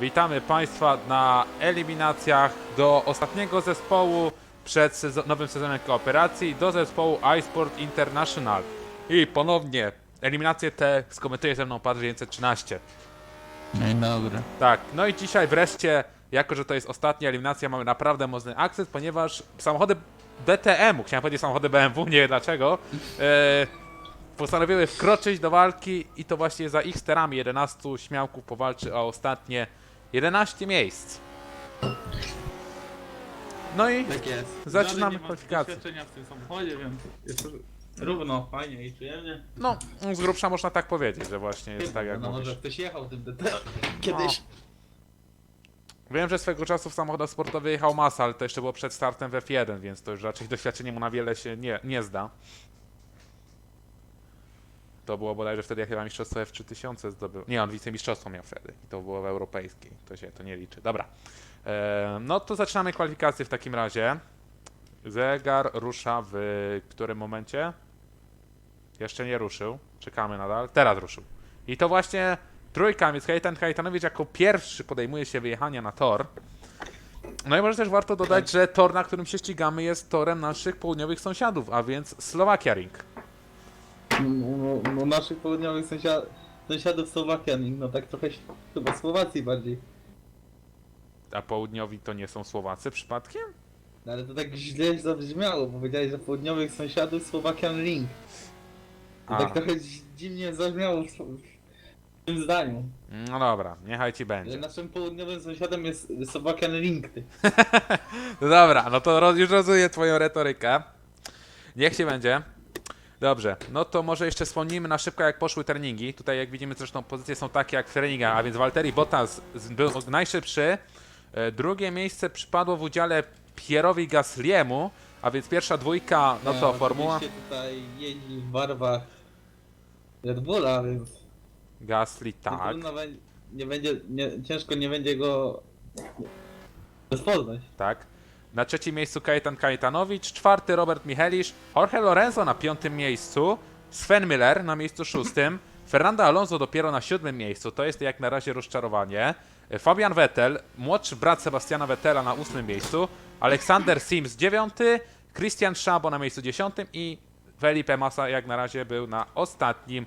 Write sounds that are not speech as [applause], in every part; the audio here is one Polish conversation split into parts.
Witamy Państwa na eliminacjach do ostatniego zespołu przed sezo- nowym sezonem kooperacji, do zespołu iSport International. I ponownie eliminacje te skomentuje ze mną Padr 913. Dzień dobry. Tak, no i dzisiaj wreszcie, jako że to jest ostatnia eliminacja, mamy naprawdę mocny akces, ponieważ samochody DTM-u, chciałem powiedzieć samochody BMW, nie wiem dlaczego, e, postanowiły wkroczyć do walki i to właśnie za ich sterami 11 śmiałków powalczy o ostatnie 11 miejsc. No i Tak jest. Zaczynamy Dalej nie mam kwalifikacje. doświadczenia w tym samochodzie, więc jest równo, fajnie i przyjemnie. no, z grubsza można tak powiedzieć, że właśnie jest tak jak no mówisz. może ktoś jechał tym DT kiedyś. Wiem, że swego czasu w samochodach sportowych jechał masa, ale to jeszcze było przed startem w F1, więc to już raczej doświadczenie mu na wiele się nie, nie zda. To było bodajże wtedy, jak chyba mistrzostwo F3000 zdobył. Nie, on wicemistrzostwo miał wtedy. I to było w europejskiej. To się to nie liczy. Dobra. E, no to zaczynamy kwalifikacje w takim razie. Zegar rusza w którym momencie? Jeszcze nie ruszył. Czekamy nadal. Teraz ruszył. I to właśnie trójka, więc Kajetan Kajetanowicz jako pierwszy podejmuje się wyjechania na tor. No i może też warto dodać, że tor, na którym się ścigamy, jest torem naszych południowych sąsiadów, a więc Slovakia Ring. No, no naszych południowych sąsiad, sąsiadów Słowakian, no tak trochę chyba Słowacji bardziej. A południowi to nie są Słowacy przypadkiem? No, ale to tak źle zabrzmiało, powiedziałeś, że południowych sąsiadów Słowakian Link. To A. tak trochę dzi- dziwnie zabrzmiało w, w tym zdaniu. No dobra, niechaj ci Że będzie. naszym południowym sąsiadem jest Słowakian Link. Ty. [laughs] No dobra, no to roz, już rozumiem twoją retorykę. Niech się będzie. Dobrze, no to może jeszcze wspomnimy na szybko jak poszły treningi. Tutaj jak widzimy zresztą pozycje są takie jak w treningach, a więc Walteri Bottas był najszybszy. E, Drugie miejsce przypadło w udziale Pierowi Gasliemu, a więc pierwsza dwójka, no to formuła tutaj jeździ w barwach Red Bulla, więc Gasly tak. trudno nie będzie, nie, ciężko nie będzie go rozpoznać. tak. Na trzecim miejscu Kajetan Kajetanowicz, czwarty Robert Michelisz, Jorge Lorenzo na piątym miejscu, Sven Miller na miejscu szóstym, Fernando Alonso dopiero na siódmym miejscu, to jest jak na razie rozczarowanie. Fabian Vettel, młodszy brat Sebastiana Vettela na ósmym miejscu, Aleksander Sims dziewiąty, Christian Szabo na miejscu dziesiątym i Felipe Massa jak na razie był na ostatnim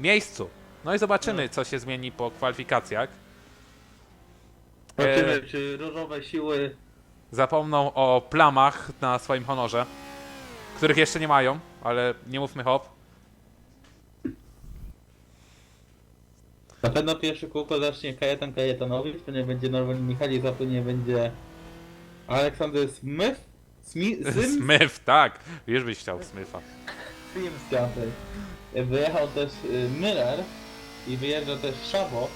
miejscu. No i zobaczymy, co się zmieni po kwalifikacjach. Zobaczymy, E. czy różowe siły zapomną o plamach na swoim honorze, których jeszcze nie mają, ale nie mówmy hop. Na pewno pierwsze kółko zacznie Kajetan Kajetanowicz, to nie będzie Norman Michali, za to nie będzie Aleksander Smith? Smith? [laughs] Tak. Wiesz, byś chciał Smitha. Sims Campbell. Wyjechał też y, Miller i wyjeżdża też Szabo,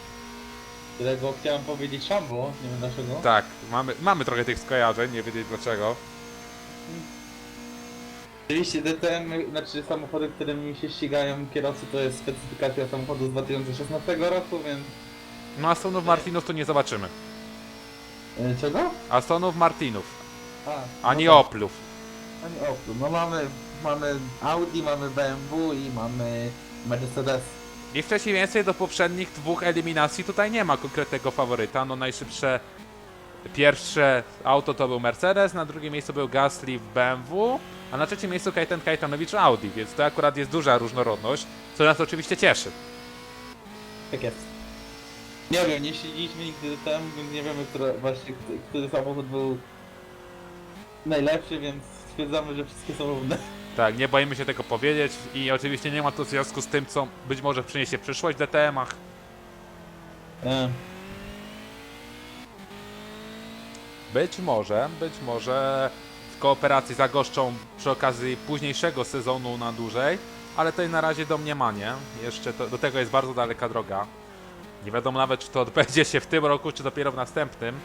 którego chciałem powiedzieć Szambo, nie wiem dlaczego. Tak, mamy, mamy trochę tych skojarzeń, nie wiedzieć dlaczego. Oczywiście DTM, znaczy samochody, którymi się ścigają kierowcy, to jest specyfikacja samochodu z 2016 roku, więc... No Astonów Martinów tu nie zobaczymy. E, Czego? Astonów Martinów, A, ani no tak, Oplów. Ani Oplu. No mamy, mamy Audi, mamy BMW i mamy Mercedes. I w przeciwieństwie do poprzednich dwóch eliminacji tutaj nie ma konkretnego faworyta. No najszybsze pierwsze auto to był Mercedes, na drugim miejscu był Gasly w BMW, a na trzecim miejscu Kajetan Kajetanowicz Audi, więc to akurat jest duża różnorodność, co nas oczywiście cieszy. Tak jest. Nie wiem, nie śledziliśmy nigdy DTM, więc nie wiemy, który, właśnie, który samochód był najlepszy, więc stwierdzamy, że wszystkie są równe. Tak, nie boimy się tego powiedzieć i oczywiście nie ma to związku z tym, co być może przyniesie przyszłość w DTM-ach. E, Być może, być może w kooperacji zagoszczą przy okazji późniejszego sezonu na dłużej, ale to jest na razie domniemanie. Jeszcze to, do tego jest bardzo daleka droga. Nie wiadomo nawet, czy to [laughs] odbędzie się w tym roku, czy dopiero w następnym.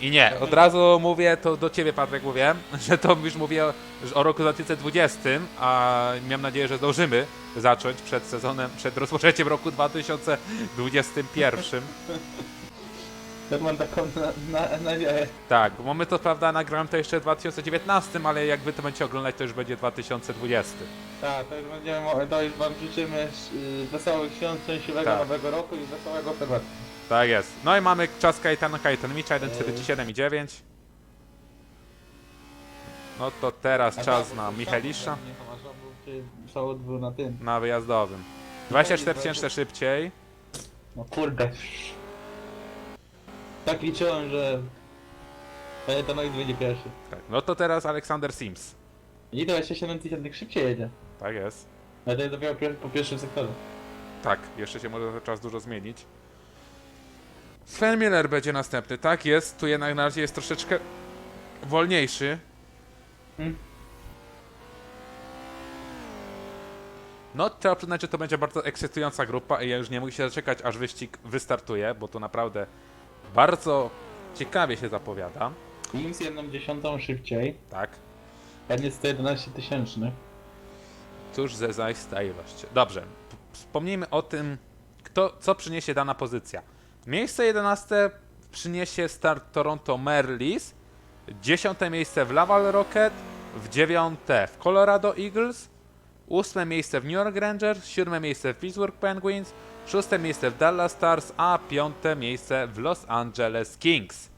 I nie, od razu mówię, to do ciebie Patryk mówię, [laughs] że to już mówię o, roku 2020, a miałem nadzieję, że zdążymy zacząć przed sezonem, przed rozpoczęciem roku 2021. ja mam taką na, na, nadzieję. Tak, bo my to prawda nagrałem to jeszcze w 2019, ale jak wy to będziecie oglądać, to już będzie 2020. Tak, to już będziemy, to już wam życzymy y, wesołych świąt, szczęśliwego Tak. nowego roku i wesołego Sylwestra. Tak jest. No i mamy czas Kajetana Kajetanowicza 1.47,9. No to teraz czas na Michelisza był na tym. na wyjazdowym. 24 tysięcy szybciej. No kurde. Tak liczyłem, że Kajetanowic będzie pierwszy. Tak. No to teraz Aleksander Sims. I 27 tysięcy szybciej jedzie. Tak jest. Ale to jest dopiero pier po pierwszym sektorze. Tak, jeszcze się może za czas dużo zmienić. Sven Miller będzie następny. Tak jest, tu jednak na razie jest troszeczkę wolniejszy. Hmm. No, trzeba przyznać, że to będzie bardzo ekscytująca grupa i ja już nie mogę się doczekać, aż wyścig wystartuje, bo to naprawdę bardzo ciekawie się zapowiada. Teams jedną dziesiątą szybciej. Tak, Ten jest 111 tysięczny. cóż ze zaś. Dobrze, wspomnijmy o tym, kto, co przyniesie dana pozycja. Miejsce 11 przyniesie start Toronto Merlis, 10 miejsce w Laval Rocket, w 9 w Colorado Eagles, 8 miejsce w New York Rangers, 7 miejsce w Pittsburgh Penguins, 6 miejsce w Dallas Stars, a 5 miejsce w Los Angeles Kings.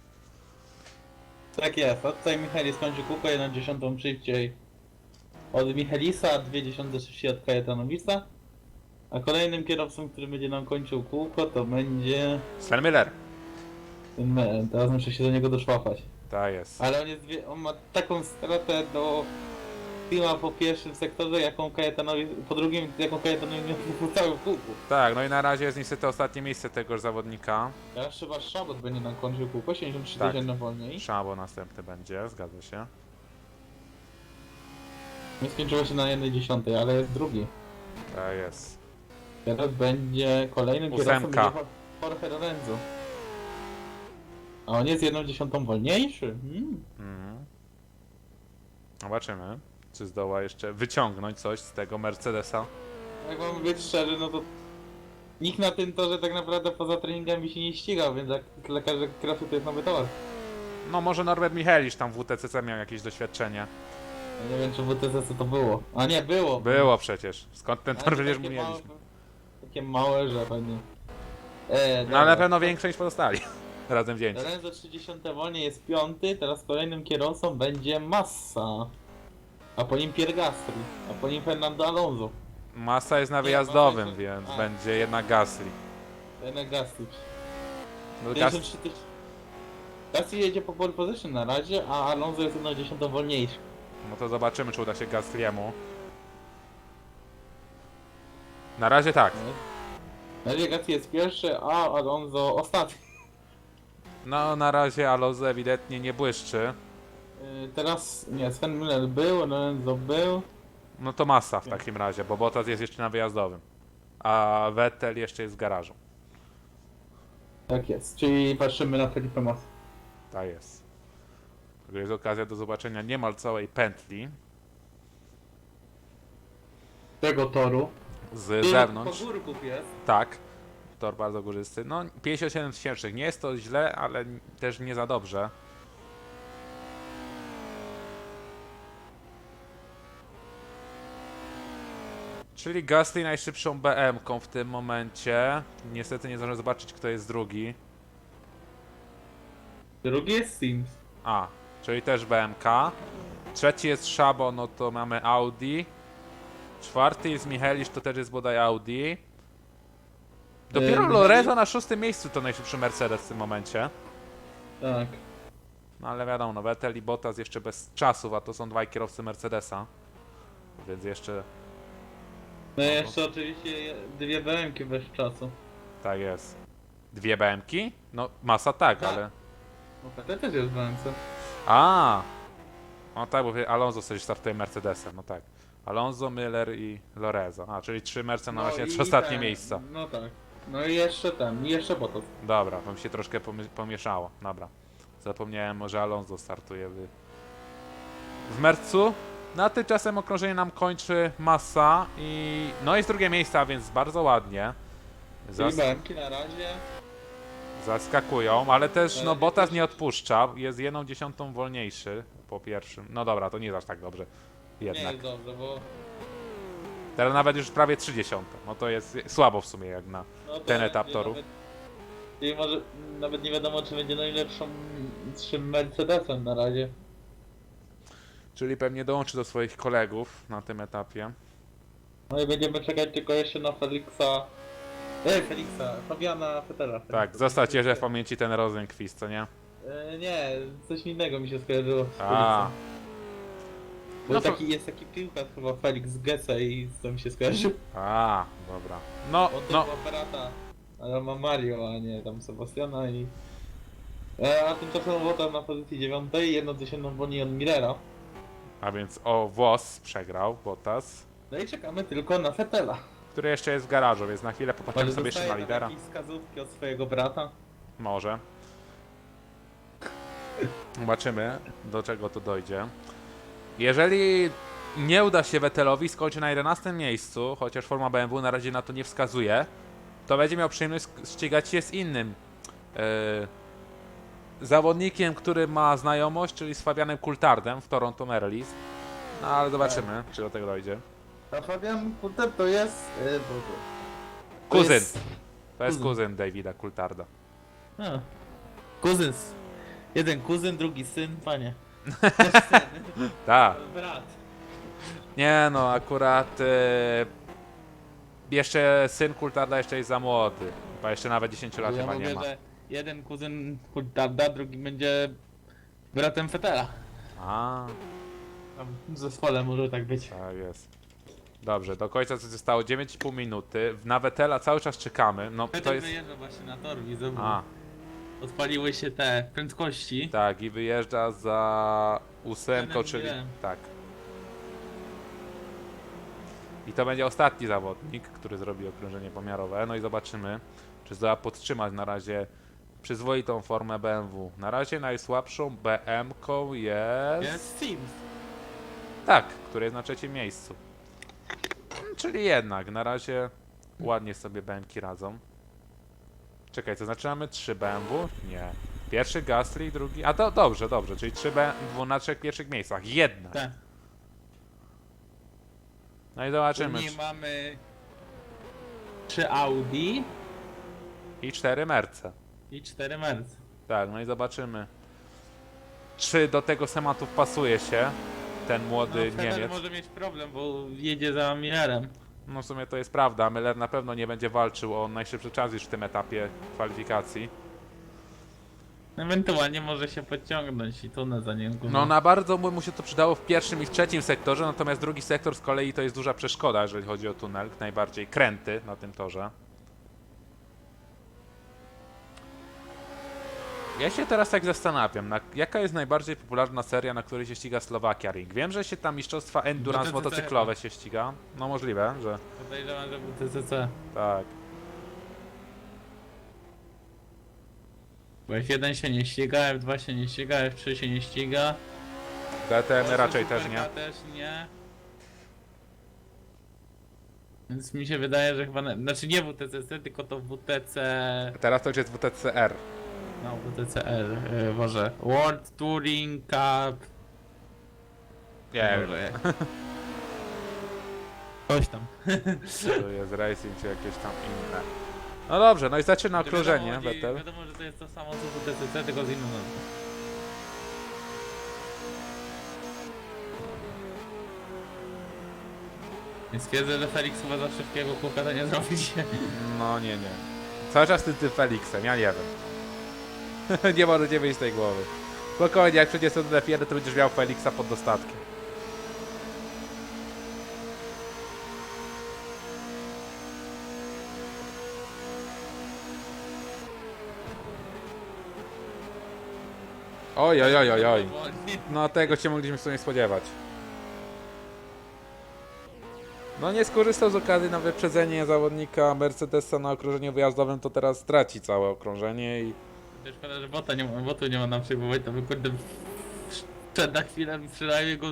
Tak jest, a tutaj Michalis kończy kółko jedną dziesiątą szybciej od Michalisa, a dwie dziesiąte szybciej od Kajetanowica. A kolejnym kierowcą, który będzie nam kończył kółko, to będzie... Sven Miller. ten me- Teraz muszę się do niego doszłapać. Tak jest. Ale on, jest, wie- on ma taką stratę do Tima po pierwszym sektorze, jaką Kajetanowi, po drugim, jaką Kajetanowi miał po całym kółku. Tak, no i na razie jest niestety ostatnie miejsce tegoż zawodnika. Teraz trzeba Szabot będzie nam kończył kółko, 73 Tak. tysięcy wolniej. Szabo następny będzie, zgadza się. Nie skończyło się na jednej dziesiątej, ale jest drugi. Tak jest. Teraz będzie kolejnym kierowcą Ósemka. będzie Jorge Lorenzo. A on jest jedną dziesiątą wolniejszy. Mm. Mhm. Zobaczymy, czy zdoła jeszcze wyciągnąć coś z tego Mercedesa. Jak mamy być szczerzy, no to nikt na tym torze tak naprawdę poza treningami się nie ścigał, więc jak dla każdego kierowcy to jest nowy towar. No może Norbert Michelisz tam w WTCC miał jakieś doświadczenie. Ja nie wiem czy w WTC co to było. A nie, było. Było przecież. Skąd ten tor to przecież mieliśmy. Takie małe, że pewnie. E, No ale na pewno większość niż pozostali. [laughs] Razem wzięci. Lorenzo 30 wolnie jest piąty, teraz kolejnym kierowcą będzie Massa. A po nim Pierre Gasly, a po nim Fernando Alonso. Masa jest na wyjazdowym, Massa więc a. będzie jednak Gasly. Jednak Gasly. No, Gas... 53 tysiące. Gasly jedzie po pole position na razie, a Alonso jest 1 wolniejszy. no to zobaczymy, czy uda się Gasly'emu. Na razie tak. Na razie Gasly jest pierwszy, a Alonso ostatni. No na razie Alonso ewidentnie nie błyszczy. Yy, Teraz, nie, Sven Miller był, Lorenzo był. No to masa w takim razie, bo Bottas jest jeszcze na wyjazdowym. A Vettel jeszcze jest w garażu. Tak jest, czyli patrzymy na Felipe Massa. Tak jest. To jest okazja do zobaczenia niemal całej pętli Tego toru. Z zewnątrz. Pogórków jest. Tak. Tor bardzo górzysty. No 57 tysięcznych. Nie jest to źle, ale też nie za dobrze. Czyli Gasly najszybszą BM-ką w tym momencie. Niestety nie zdążę zobaczyć kto jest drugi. Drugi jest Sims. A, czyli też BMK. Trzeci jest Szabo, no to mamy Audi. Czwarty jest Michelisz, to też jest bodaj Audi. Dopiero Yy, Lorenzo na szóstym miejscu to najszybszy Mercedes w tym momencie. Tak. No ale wiadomo, no Vettel i Bottas jeszcze bez czasów, a to są dwaj kierowcy Mercedesa. Więc jeszcze No i jeszcze oczywiście dwie BM-ki bez czasu. tak jest. Dwie BMki? No masa tak, Tak. ale... No to też jest BMC. A, No tak, bo Alonso sobie startuje Mercedesem, no tak. Alonso, Miller i Lorenzo. A, czyli trzy Merce na właśnie i trzy ostatnie ten, miejsca. No tak. No i jeszcze ten, i jeszcze Bottas. Dobra, mi się troszkę pomi- pomieszało. Dobra. Zapomniałem, że Alonso startuje w, w Mercu. No tymczasem okrążenie nam kończy Massa i no jest drugie miejsce, a więc bardzo ładnie. Zas- na razie. zaskakują, ale też no Ale Bottas też- nie odpuszcza. Jest jedną dziesiątą wolniejszy po pierwszym. No dobra, to nie jest aż tak dobrze. Nie Jednak. jest dobrze, bo... Teraz nawet już prawie 30. No to jest słabo w sumie jak na No to Ten etap toru. Nawet, Czyli może nawet nie wiadomo, czy będzie najlepszą czym Mercedesem na razie. Czyli pewnie dołączy do swoich kolegów na tym etapie. No i będziemy czekać tylko jeszcze na Felixa. Ej, Felixa, Fabiana Fetela. Tak, zostać jeszcze w pamięci ten Rosenquist, co nie? E, nie, coś innego mi się skojarzyło z A. Felixem. Bo No to- taki, jest taki piłkarz chyba Felix Gesse i to mi się skojarzył. A, dobra. No, On to no, była Berata, ale ma Mario, a nie tam Sebastiana i... E, a tymczasem Wotar na pozycji dziewiątej, jedną dziesiątą wolniej od Millera. a więc o włos przegrał Bottas, No i czekamy tylko na Fetela. który jeszcze jest w garażu, więc na chwilę popatrzymy sobie jeszcze na dostaje tam lidera. jakieś wskazówki od swojego brata. Może. Zobaczymy, do czego to dojdzie. Jeżeli nie uda się Vettelowi, skończy na 11 miejscu, chociaż forma BMW na razie na to nie wskazuje, to będzie miał przyjemność ścigać się z innym e, zawodnikiem, który ma znajomość, czyli z Fabianem Coulthardem w Toronto Merlis. No ale zobaczymy, czy do tego dojdzie. A Fabian Kulter to jest... Bo, bo. To Kuzyn. jest- To jest kuzyn. kuzyn Davida Coultharda. A. Kuzyn. Jeden kuzyn, drugi syn, panie. Też syn. Tak. Brat. Nie no, akurat e, jeszcze syn Coultharda jeszcze jest za młody. Chyba jeszcze nawet 10 lat ja chyba mówię, nie ma. że jeden kuzyn Kultarda, drugi będzie bratem Fetela. A, Tam w zespole może tak być. tak jest. Dobrze, do końca zostało 9,5 minuty. Na Wetela cały czas czekamy. No to Fetel jest. wyjeżdża właśnie na tor, bo A, odpaliły się te prędkości. tak, i wyjeżdża za ósemką, czyli. Tak. I to będzie ostatni zawodnik, który zrobi okrążenie pomiarowe. No i zobaczymy, czy zdoła podtrzymać na razie przyzwoitą formę BMW. Na razie najsłabszą BM-ką jest... Jest Sims. Tak, który jest na trzecim miejscu. Czyli jednak, na razie ładnie sobie BM-ki radzą. Czekaj, to znaczy mamy 3 BMW? Nie. Pierwszy Gasly, drugi... A to dobrze, dobrze, czyli 3 BMW na trzech pierwszych miejscach. Jednak. Tak. No i zobaczymy. Nie mamy trzy Audi I 4 Merce. i cztery Merc. Tak, no i zobaczymy. Czy do tego tematu wpasuje się ten młody No, Fetel Niemiec? może mieć problem, bo jedzie za Millerem. No w sumie to jest prawda. Miller na pewno nie będzie walczył o najszybszy czas już w tym etapie kwalifikacji. Ewentualnie może się podciągnąć i tunel za niego. No na bardzo mu mu się to przydało w pierwszym i w trzecim sektorze, natomiast drugi sektor z kolei to jest duża przeszkoda, jeżeli chodzi o tunel, najbardziej kręty na tym torze. Ja się teraz tak zastanawiam, na, jaka jest najbardziej popularna seria, na której się ściga Slowakia Ring? Wiem, że się tam mistrzostwa endurance TCC motocyklowe się ściga. No możliwe, że Podejrzewam, że był TCC. tak. Bo F1 się nie ściga, F2 się nie ściga, F3 się nie ściga. DTM raczej też Superka nie. też nie. Więc mi się wydaje, że chyba... Na... Znaczy nie WTCC, tylko to WTC... Teraz to już jest WTCR. No, WTCR, yy, może. World Touring Cup... Nie wiem. [laughs] Coś tam. to jest racing czy jakieś tam inne. No dobrze, no i zaczyna okrążenie, Wiadomo, Vettel. Wiadomo, że to jest to samo co WTCC, tylko z inną nazwą. Więc twierdzę, że Felix chyba za szybkiego to nie zrobi się. No nie, nie. Cały czas tym, tym Felixem, ja nie wiem. [laughs] nie może nie wyjść z tej głowy. Spokojnie, jak przejdzie sobie do F1, to będziesz miał Felixa pod dostatkiem. Oj, oj, oj, oj, oj. No tego się mogliśmy sobie spodziewać. No nie skorzystał z okazji na wyprzedzenie zawodnika Mercedesa na okrążeniu wyjazdowym, to teraz straci całe okrążenie i... Szkoda, że bota nie ma, botu nie ma nam przejmować, to by przed na chwilę mi przynajmniej go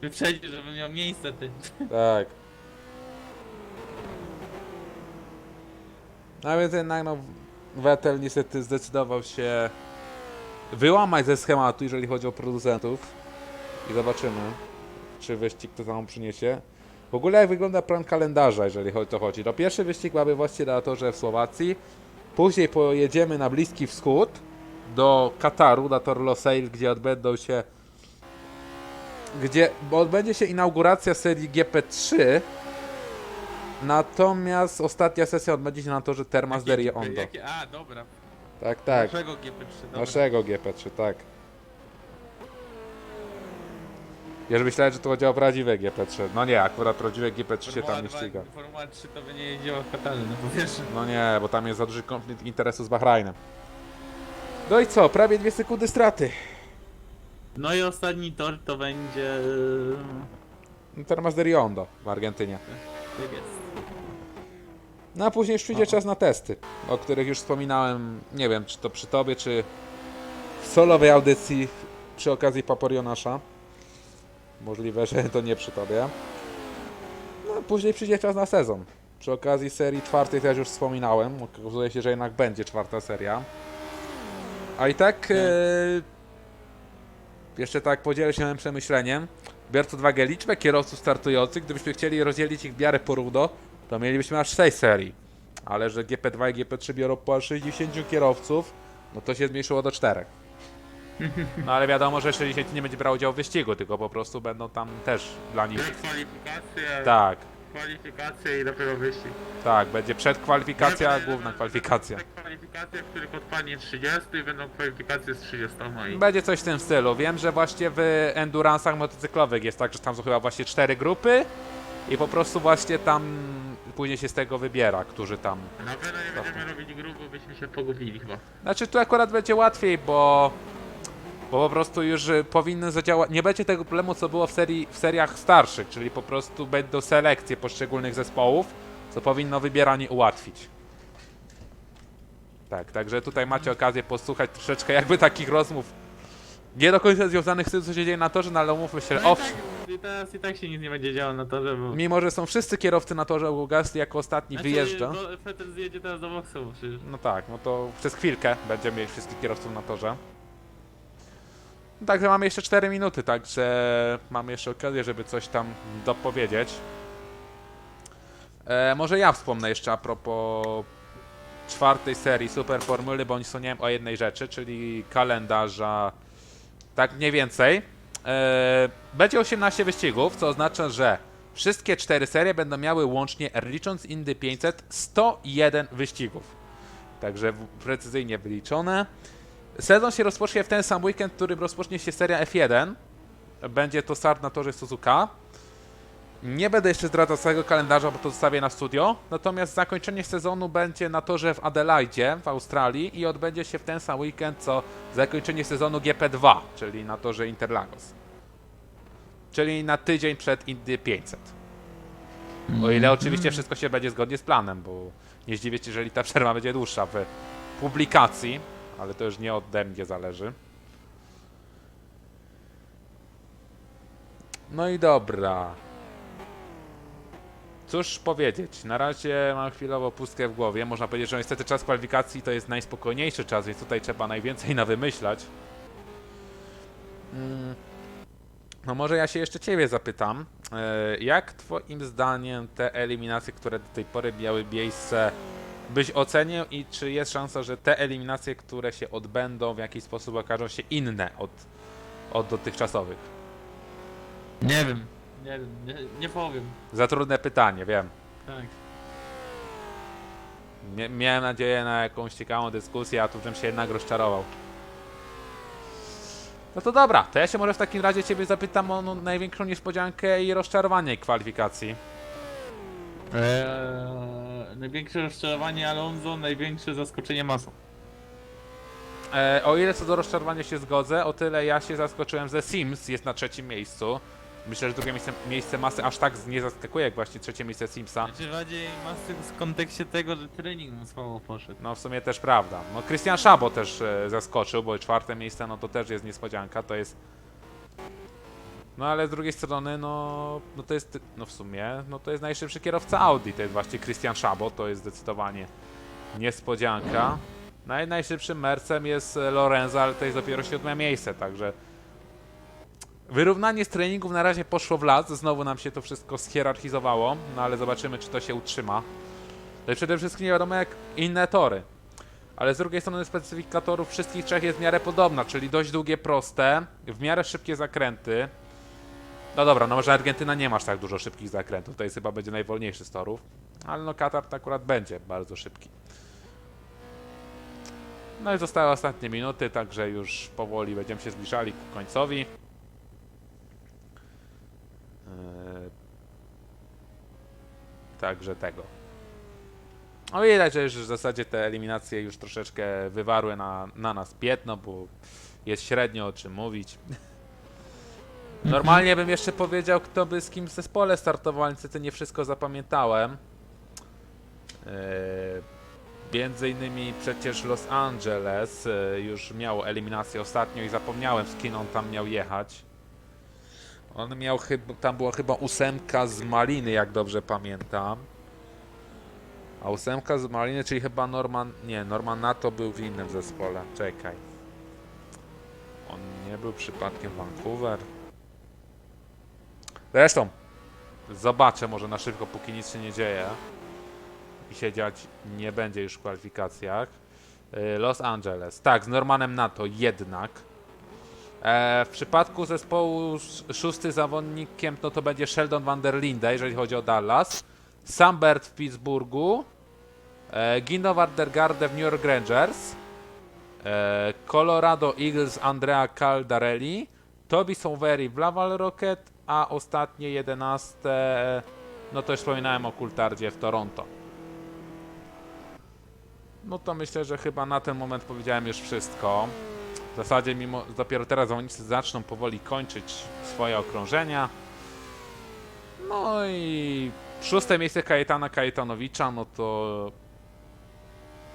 wyprzedzić, żeby miał miejsce ty. Tak. No więc jednak no Vettel niestety zdecydował się wyłamać ze schematu, jeżeli chodzi o producentów. I zobaczymy, czy wyścig to samo przyniesie. W ogóle jak wygląda plan kalendarza, jeżeli chodzi o to chodzi. No pierwszy wyścig mamy właśnie na torze w Słowacji. Później pojedziemy na Bliski Wschód do Kataru, na Tor Losail, gdzie odbędą się gdzie, bo odbędzie się inauguracja serii GP3 Natomiast ostatnia sesja odbędzie się na torze Termas de Jakie- Riondo. jakie- A, dobra. Tak, tak. Naszego GP3, dobra. Naszego GP3, tak. Ja że myślałem, że to chodzi o prawdziwe GP3. No nie, akurat prawdziwe GP3 się tam nie 2 ściga. Formuła 3 to by nie jeździła w Katarze, no bo wiesz. No nie, bo tam jest za duży konflikt interesu z Bahrajnem. No i co, prawie dwie sekundy straty. No i ostatni tor to będzie... Termas de Riondo w Argentynie. Tak jest. No a później już przyjdzie czas na testy, o których już wspominałem, nie wiem, czy to przy tobie, czy w solowej audycji przy okazji Paporionasza. Możliwe, że to nie przy tobie. No później przyjdzie czas na sezon. Przy okazji serii czwartej też już wspominałem, okazuje się, że jednak będzie czwarta seria. A i tak, e, jeszcze tak podzielę się moim przemyśleniem. Biorąc pod uwagę liczbę kierowców startujących, gdybyśmy chcieli rozdzielić ich miarę porówno, to mielibyśmy aż 6 serii. Ale że GP2 i GP3 biorą po aż 60 kierowców, no to się zmniejszyło do 4. [laughs] No ale wiadomo, że 60 nie będzie brał udziału w wyścigu, tylko po prostu będą tam też dla nich. Kwalifikacje, Tak, kwalifikacje i dopiero wyścig. tak, będzie przedkwalifikacja, główna kwalifikacja. Kwalifikacje, w których odpadnie 30 i będą kwalifikacje z 30 i... Będzie coś w tym stylu. Wiem, że właśnie w enduransach motocyklowych jest tak, że tam są chyba właśnie 4 grupy i po prostu właśnie tam później się z tego wybiera, którzy tam Na pewno nie będziemy robić grup, bo byśmy się pogubili chyba. Znaczy tu akurat będzie łatwiej, bo bo po prostu już y, powinny zadziałać. Nie będzie tego problemu, co było w, serii, w seriach starszych, czyli po prostu będą selekcje poszczególnych zespołów, co powinno wybieranie ułatwić. Tak, także tutaj macie okazję posłuchać troszeczkę jakby takich rozmów. Nie do końca związanych z tym, co się dzieje na torze, no ale umówmy się, No i, owszem. tak, I teraz i tak się nic nie będzie działo na torze, bo... Mimo, że są wszyscy kierowcy na torze, Hugo Gasly jako ostatni Znaczy, wyjeżdża. Vettel zjedzie teraz do boksu, bo przecież... No tak, no to przez chwilkę będziemy mieli wszystkich kierowców na torze. Także mamy jeszcze 4 minuty, także mamy jeszcze okazję, żeby coś tam dopowiedzieć. E, może ja wspomnę jeszcze a propos czwartej serii Super Formuły, bądź wspomniałem o jednej rzeczy, czyli kalendarza tak mniej więcej. E, będzie 18 wyścigów, co oznacza, że wszystkie cztery serie będą miały łącznie, licząc Indy 500, 101 wyścigów. Także precyzyjnie wyliczone. Sezon się rozpocznie w ten sam weekend, w którym rozpocznie się seria F1. Będzie to start na torze Suzuka. Nie będę jeszcze zdradzał całego kalendarza, bo to zostawię na studio. Natomiast zakończenie sezonu będzie na torze w Adelaide w Australii i odbędzie się w ten sam weekend co zakończenie sezonu GP2, czyli na torze Interlagos. Czyli na tydzień przed Indy 500. O ile oczywiście wszystko się będzie zgodnie z planem, bo nie zdziwię się, jeżeli ta przerwa będzie dłuższa w publikacji, ale to już nie ode mnie zależy. No i dobra. Cóż powiedzieć, na razie mam chwilowo pustkę w głowie. Można powiedzieć, że niestety czas kwalifikacji to jest najspokojniejszy czas, więc tutaj trzeba najwięcej nawymyślać. Mm. No może ja się jeszcze ciebie zapytam. E, Jak twoim zdaniem te eliminacje, które do tej pory miały miejsce, byś ocenił i czy jest szansa, że te eliminacje, które się odbędą w jakiś sposób okażą się inne od, od dotychczasowych? Nie wiem. Nie wiem, nie, nie powiem. Za trudne pytanie, wiem. Tak. Mie- miałem nadzieję na jakąś ciekawą dyskusję, a tu bym się jednak rozczarował. No to dobra, to ja się może w takim razie ciebie zapytam o no, największą niespodziankę i rozczarowanie kwalifikacji. Eee, największe rozczarowanie Alonso, największe zaskoczenie masą. E, o ile co do rozczarowania się zgodzę, o tyle ja się zaskoczyłem, że Sims jest na trzecim miejscu. Myślę, że drugie miejsce, miejsce masy aż tak nie zaskakuje jak właśnie trzecie miejsce Simsa. Znaczy bardziej masy w kontekście tego, że trening mu słabo poszedł. No w sumie też prawda. No Christian Szabo też e, zaskoczył, bo czwarte miejsce no to też jest niespodzianka, to jest... No ale z drugiej strony, no, no to jest, no w sumie, no to jest najszybszy kierowca Audi, to jest właśnie Christian Szabo, to jest zdecydowanie niespodzianka. Naj, najszybszym Mercem jest Lorenzo, ale to jest dopiero siódme miejsce, także... Wyrównanie z treningów na razie poszło w las, znowu nam się to wszystko schierarchizowało, no ale zobaczymy, czy to się utrzyma. No i przede wszystkim nie wiadomo jak inne tory. ale z drugiej strony specyfikatorów wszystkich trzech jest w miarę podobna, czyli dość długie, proste, w miarę szybkie zakręty. No dobra, no może Argentyna nie masz tak dużo szybkich zakrętów, to jest chyba będzie najwolniejszy z torów, ale no Katar to akurat będzie bardzo szybki. No i zostały ostatnie minuty, także już powoli będziemy się zbliżali ku końcowi. Eee, Także tego. No widać, że już w zasadzie te eliminacje już troszeczkę wywarły na, na nas piętno, bo jest średnio o czym mówić. [laughs] Normalnie bym jeszcze powiedział, kto by z kim w zespole startował, ale niestety nie wszystko zapamiętałem. Eee, między innymi przecież Los Angeles e, już miał eliminację ostatnio i zapomniałem z kim on tam miał jechać. On miał chyba, tam była chyba ósemka z Maliny, jak dobrze pamiętam. A ósemka z Maliny, czyli chyba Norman, nie, Norman Nato był w innym zespole. Czekaj. On nie był przypadkiem Vancouver. Zresztą, zobaczę może na szybko, póki nic się nie dzieje. I się dziać nie będzie już w kwalifikacjach. Y, Los Angeles. Tak, z Normanem Nato jednak. E, w przypadku zespołu sz- szósty zawodnikiem no to będzie Sheldon van der Linde, jeżeli chodzi o Dallas. Sambert w Pittsburghu. E, Gino w New York Rangers. E, Colorado Eagles Andrea Caldarelli. Toby Sauveri w Laval Rocket. A ostatnie 11 no to już wspominałem o Kultardzie w Toronto. No to myślę, że chyba na ten moment powiedziałem już wszystko. W zasadzie mimo dopiero teraz zawodnicy zaczną powoli kończyć swoje okrążenia. No i szóste miejsce Kajetana Kajetanowicza, no to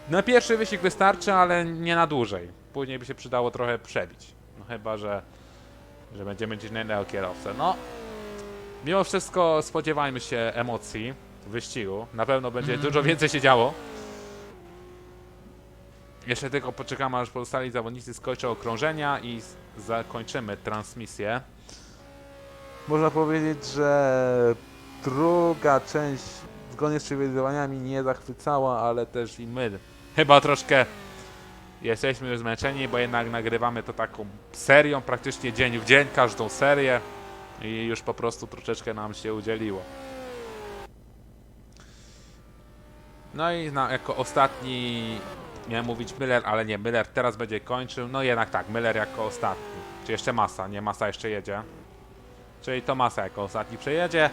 na pierwszy wyścig wystarczy, ale nie na dłużej. Później by się przydało trochę przebić. No chyba, że, że będziemy mieć innego kierowcę. No, mimo wszystko spodziewajmy się emocji w wyścigu. Na pewno będzie dużo więcej się działo. Jeszcze tylko poczekamy, aż pozostali zawodnicy skończą okrążenia i zakończymy transmisję. Można powiedzieć, że druga część zgodnie z przewidywaniami nie zachwycała, ale też i my chyba troszkę jesteśmy już zmęczeni, bo jednak nagrywamy to taką serią, praktycznie dzień w dzień, każdą serię i już po prostu troszeczkę nam się udzieliło. No i na, jako ostatni miałem mówić Miller, ale nie, Miller teraz będzie kończył. No jednak tak, Miller jako ostatni. Czy jeszcze Masa? Nie, Masa jeszcze jedzie. Czyli to Masa jako ostatni przejedzie.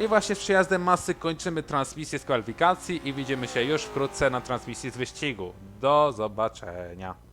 I właśnie z przyjazdem Masy kończymy transmisję z kwalifikacji i widzimy się już wkrótce na transmisji z wyścigu. Do zobaczenia.